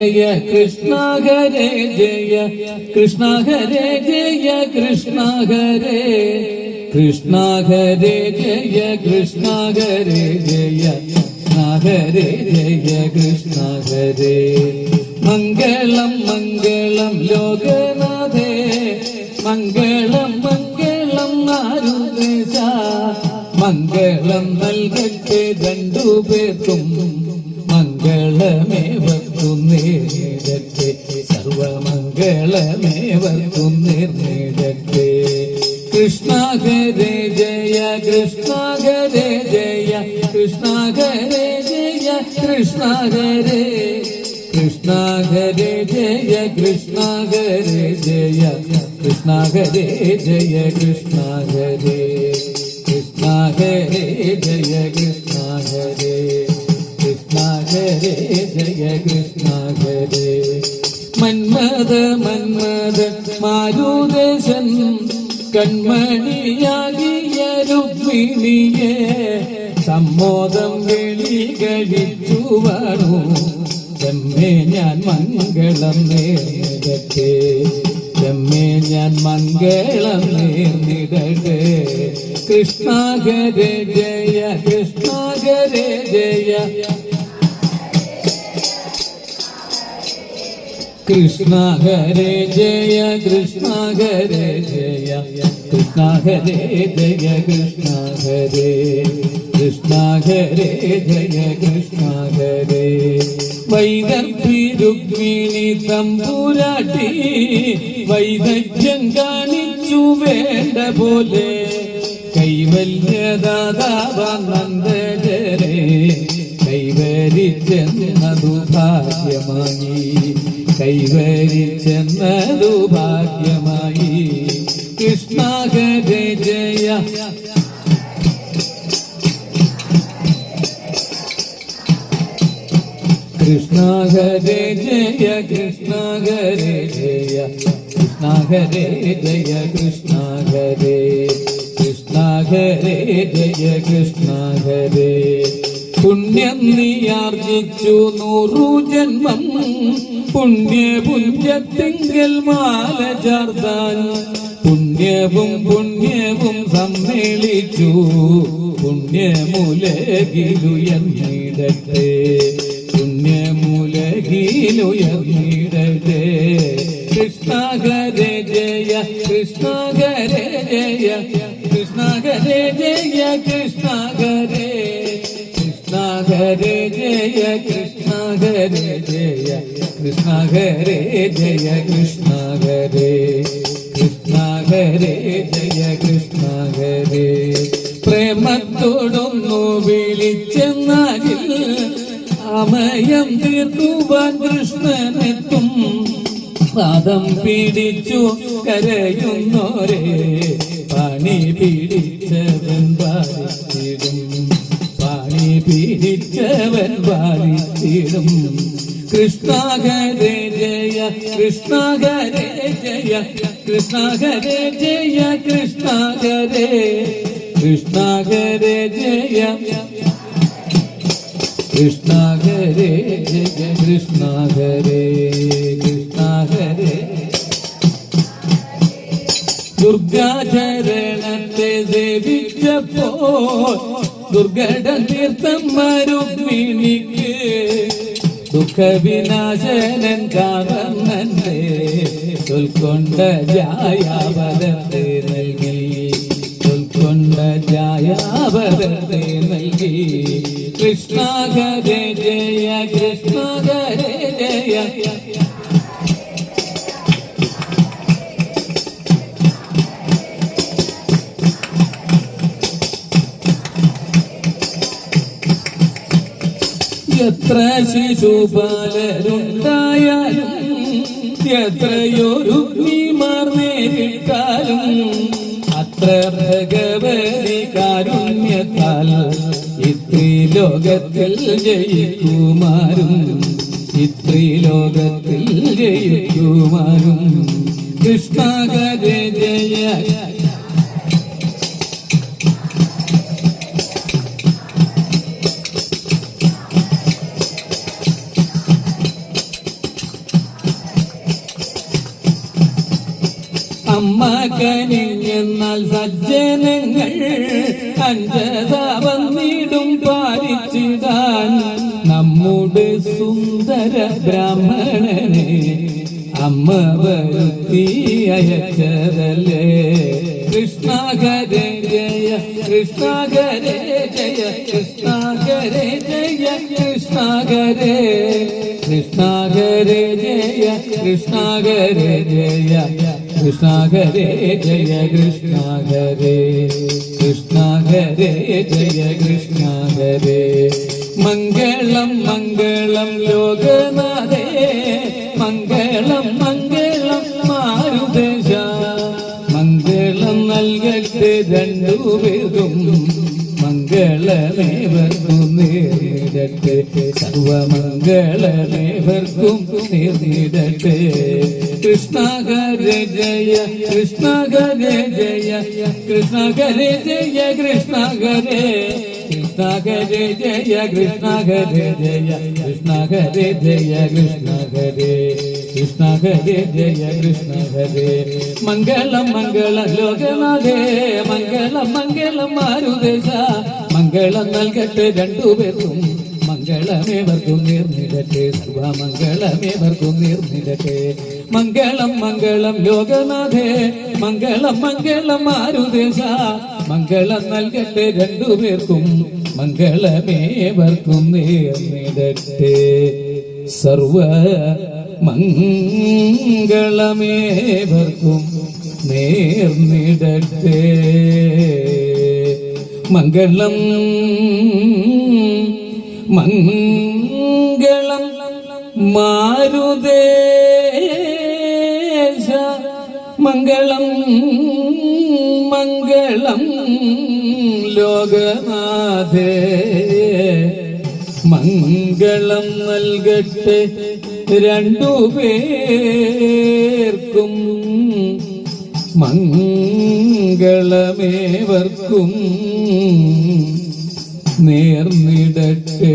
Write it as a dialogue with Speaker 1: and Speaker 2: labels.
Speaker 1: ജയ കൃഷ്ണ ഹരേ ജയ. കൃഷ്ണ ഹരേ ജയ കൃഷ്ണ ഹരേ. കൃഷ്ണ ഹരേ ജയ കൃഷ്ണ ഹരേ ജയ. ഹരേ ജയ കൃഷ്ണ ഹരേ. മംഗളം മംഗളം ലോകനാഥേ. മംഗളം മംഗളം ആരുദേശ മംഗളം നൽകട്ടെ രണ്ടുപേർക്കും മംഗളമേവർക്കും സർവമംഗളമേവർക്കും നേരിടട്ടെ കൃഷ്ണ ഹരേ ജയ കൃഷ്ണ ഹരേ ജയ കൃഷ്ണ ഹരേ ജയ കൃഷ്ണ ഹരേ കൃഷ്ണ ഹരേ ജയ കൃഷ്ണ ഹരേ ജയ കൃഷ്ണ ഹരേ ജയ കൃഷ്ണ ഹരേ കൃഷ്ണ ഹരേ ജയ കൃഷ്ണ ഹരേ കൃഷ്ണ ഹരേ ജയ കൃഷ്ണ ഹരേ കൺമണിയാകിയ സമ്മോദം വെളി കഴിച്ചു വാണു എമ്മേ ഞാൻ മംഗളം നേരിടട്ടെ. എമ്മേ ഞാൻ മംഗളം നേർന്നിടട്ടെ കൃഷ്ണ ഹരേ ജയ കൃഷ്ണ ജയ. കൃഷ്ണ ഹരേ ജയ കൃഷ്ണ ഹരേ ജയ. കൃഷ്ണ ഹരേ ജയ കൃഷ്ണ ഹരേ കൃഷ്ണ ഹരേ ജയ കൃഷ്ണ ഹരേ വൈദർഭി രുക്മിണി തമ്പുരാട്ടി വൈദഗ്ധ്യം കാണിച്ചു വേണ്ട പോലെ. കൈവല്യദാതാവനന്ദജരെ കൈവരിച്ചെന്നതു ഭാഗ്യമായി കൈവരിച്ചെന്നതു ഭാഗ്യമായി കൃഷ്ണ ജയ. കൃഷ്ണ ജയ കൃഷ്ണ ജയ. കൃഷ്ണ ജയ കൃഷ്ണ ഹരേ ജയ കൃഷ്ണ പുണ്യം നീ ആർജിച്ചു നൂറു ജന്മം. പുണ്യ പുണ്യത്തിങ്കൽ മാല ചർദാൻ പുണ്യവും പുണ്യവും സമ്മേളിച്ചു പുണ്യമുലകിലുയർന്നിടട്ടെ. പുണ്യമുലകിലുയർന്നിടട്ടെ. കൃഷ്ണ ഹരേ ജയ കൃഷ്ണ ഹരേ ജയ കൃഷ്ണ ഹരേ ജയ കൃഷ്ണ ഹരേ കൃഷ്ണ ഹരേ ജയ കൃഷ്ണ ഹരേ ജയ കൃഷ്ണ ഹരേ ജയ കൃഷ്ണ ഹരേ കൃഷ്ണ ഹരേ ജയ കൃഷ്ണ ഹരേ പ്രേമത്തോടൊന്നു വിളിച്ചെന്നാകിൽ അമയം തീർക്കുവാൻ കൃഷ്ണനെത്തും. പാദം പിടിച്ചു കരയുന്നോരേ പണി പിടിച്ചവൻ പാലിച്ചിടും പിടിച്ചവൻ ബാധിച്ചിടും കൃഷ്ണ ഹരേ ജയ കൃഷ്ണ ജയ കൃഷ്ണ ജയ കൃഷ്ണ ഹരേ ജയ. കൃഷ്ണ ഹരേ ജയ കൃഷ്ണ ഹരേ കൃഷ്ണ ഹരേ ദുർഗാചരണത്തെ സേവിച്ചപ്പോൾ ദുർഘട തീർത്ഥം മരുമിണിക്ക് ദുഃഖവിനാശനൻ കാരണന്റെ ഉൾക്കൊണ്ട ജായാവരത്തെ നൽകി. ഉൾക്കൊണ്ട ജായാവരത്തെ നൽകി. കൃഷ്ണ ഹരേ ജയ കൃഷ്ണ ഹരേ ജയ. എത്ര ശിശുപാലരുണ്ടായാലും എത്രയൊരു നീമാർ നേരിട്ടാലും അത്ര ഭഗവതി കാരുണ്യത്താൽ ഇത്രീ ലോകത്തിൽ ജയിക്കുമാരും ഇത്രീ ലോകത്തിൽ ജയിക്കുമാരും. കൃഷ്ണ ജയ അമ്മ എന്നാൽ സജ്ജനങ്ങൾ അഞ്ചത വന്നിടും പാലിച്ചിടാൻ നമ്മുടെ സുന്ദര ബ്രാഹ്മണനെ അമ്മ വരുത്തി അയച്ചതല്ലേ? കൃഷ്ണാകരേ ജയ കൃഷ്ണാകരേ ജയ കൃഷ്ണാകരേ ജയ കൃഷ്ണാകരേ. കൃഷ്ണാകരേ കൃഷ്ണ ജയ കൃഷ്ണാകരേ ജയ. കൃഷ്ണ ജയ കൃഷ്ണ ഹരേ ജയ കൃഷ്ണ മംഗളം മംഗളം ലോകനാഥേ. മംഗളം മംഗളം മാരുദേശ മംഗളം നൽകട്ടെ രണ്ടുപേരും മംഗളമേവർക്കും നേരിടട്ടെ സർവമംഗളമേവർക്കും നേരിടട്ടെ കൃഷ്ണ ഹരേ ജയ കൃഷ്ണ ജയ കൃഷ്ണ ജയ കൃഷ്ണ ഹരേ ജയ കൃഷ്ണ ഹരേ ജയ കൃഷ്ണ ജയ കൃഷ്ണ ഹരേ കൃഷ്ണ ജയ കൃഷ്ണ മംഗളം മംഗള ലോകനാഥേ മംഗളം മംഗളം മാരുദേശ മംഗളം നൽകട്ടെ രണ്ടുപേർക്കും മംഗളമേവർക്കും നേർന്നിടട്ടെ സർവമംഗളമേവർക്കും നിർമ്മിടട്ടെ മംഗളം മംഗളം ലോകനാഥേ. മംഗളം മംഗളം മാരുദേശ മംഗളം നൽകട്ടെ രണ്ടുപേർക്കും മംഗളമേവർക്കും നിർമ്മിടട്ടെ സർവ മംഗളമേവർക്കും നേർന്നിടട്ടെ മംഗളം മംഗളം മാരുദേശ മംഗളം മംഗളം ലോകനാഥേ. മംഗളം നൽകട്ടെ രണ്ടുപേർക്കും മംഗളമേവർക്കും നേർന്നിടട്ടെ.